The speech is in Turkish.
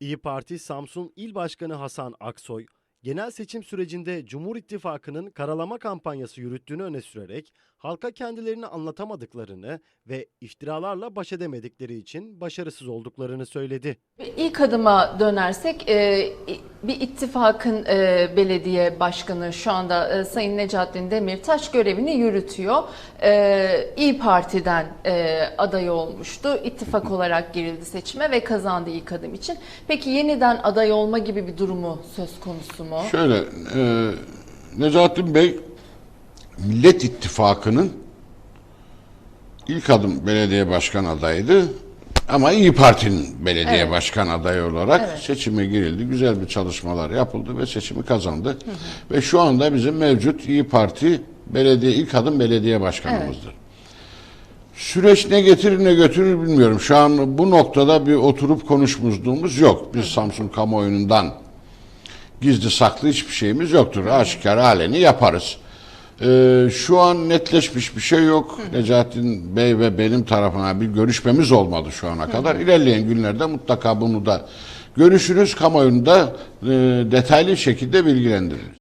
İyi Parti Samsun İl Başkanı Hasan Aksoy, genel seçim sürecinde Cumhur İttifakı'nın karalama kampanyası yürüttüğünü öne sürerek halka kendilerini anlatamadıklarını ve iftiralarla baş edemedikleri için başarısız olduklarını söyledi. İlk adıma dönersek e, bir ittifakın e, belediye başkanı şu anda e, Sayın Necatin Demirtaş görevini yürütüyor. E, İyi Parti'den e, aday olmuştu. İttifak olarak girildi seçime ve kazandı ilk adım için. Peki yeniden aday olma gibi bir durumu söz konusu mu? Şöyle, e, Necatin Bey Millet İttifakı'nın ilk adım belediye başkan adayıydı. Ama İyi Parti'nin belediye Evet. başkan adayı olarak Evet. seçime girildi. Güzel bir çalışmalar yapıldı ve seçimi kazandı. Ve şu anda bizim mevcut İyi Parti belediye ilk adım belediye başkanımızdır. Süreç ne getirir ne götürür bilmiyorum. Şu an bu noktada bir oturup konuşmuşluğumuz yok. Biz Samsun kamuoyundan gizli saklı hiçbir şeyimiz yoktur. Aşikar aleni yaparız. Ee, şu an netleşmiş bir şey yok. Necatin Bey ve benim tarafına bir görüşmemiz olmadı şu ana kadar. İlerleyen günlerde mutlaka bunu da görüşürüz. Kamuoyunu da e, detaylı şekilde bilgilendiririz.